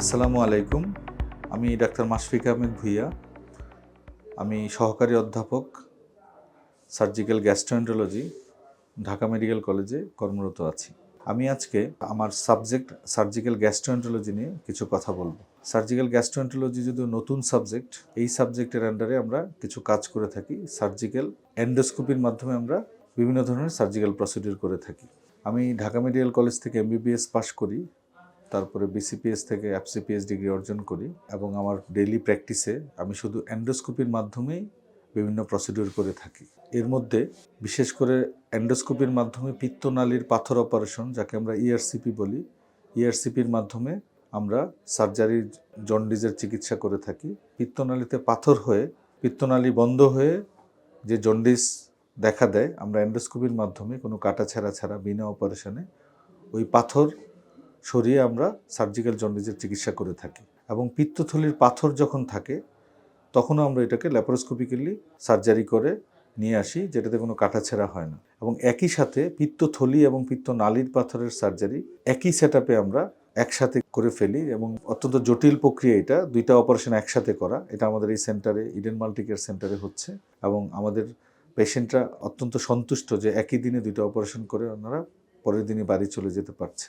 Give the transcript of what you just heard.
আসসালামু আলাইকুম। আমি ডাক্তার মাশফিক আহমেদ ভুইয়া। আমি সহকারী অধ্যাপক, সার্জিক্যাল গ্যাস্ট্রোএন্টারোলজি ঢাকা মেডিকেল কলেজে কর্মরত আছি। আমি আজকে আমার সাবজেক্ট সার্জিক্যাল গ্যাস্ট্রোএন্টারোলজি নিয়ে কিছু কথা বলব। সার্জিক্যাল গ্যাস্ট্রোএন্টারোলজি যদিও নতুন সাবজেক্ট, এই সাবজেক্টের আন্ডারে আমরা কিছু কাজ করে থাকি। সার্জিক্যাল এন্ডোস্কোপির মাধ্যমে আমরা বিভিন্ন ধরনের সার্জিক্যাল প্রসিডিউর করে থাকি। আমি ঢাকা মেডিকেল কলেজ থেকে এমবিবিএস পাশ করি। তারপরে বিসিপিএস থেকে এফসিপিএস ডিগ্রি অর্জন করি এবং আমার ডেইলি প্র্যাকটিসে আমি শুধু অ্যান্ডোস্কোপির মাধ্যমেই বিভিন্ন প্রসিডিউর করে থাকি। এর মধ্যে বিশেষ করে অ্যান্ডোস্কোপির মাধ্যমে পিত্তনালীর পাথর অপারেশন যাকে আমরা ইআরসিপি বলি ইআরসিপির মাধ্যমে আমরা সার্জারির জন্ডিজের চিকিৎসা করে থাকি। পিত্তনালীতে পাথর হয়ে, পিত্তনালী বন্ধ হয়ে যে জন্ডিস দেখা দেয়, আমরা অ্যান্ডোস্কোপির মাধ্যমে কোনো কাটা ছাড়া ছাড়া বিনা অপারেশনে ওই পাথর সরিয়ে আমরা সার্জিক্যাল জন্ডিসের চিকিৎসা করে থাকি। এবং পিত্তথলির পাথর যখন থাকে, তখনও আমরা এটাকে ল্যাপারোস্কোপিক্যালি সার্জারি করে নিয়ে আসি, যেটাতে কোনো কাটাছেঁড়া হয় না। এবং একই সাথে পিত্তথলি এবং পিত্তনালীর পাথরের সার্জারি একই সেট আমরা একসাথে করে ফেলি এবং অত্যন্ত জটিল প্রক্রিয়া এটা। দুইটা অপারেশন একসাথে করা। এটা আমাদের এই সেন্টারে ইডেন মাল্টিকেয়ার সেন্টারে হচ্ছে। এবং আমাদের পেশেন্টরা অত্যন্ত সন্তুষ্ট যে একই দিনে দুইটা অপারেশন করে ওনারা পরের দিনই বাড়ি চলে যেতে পারছে।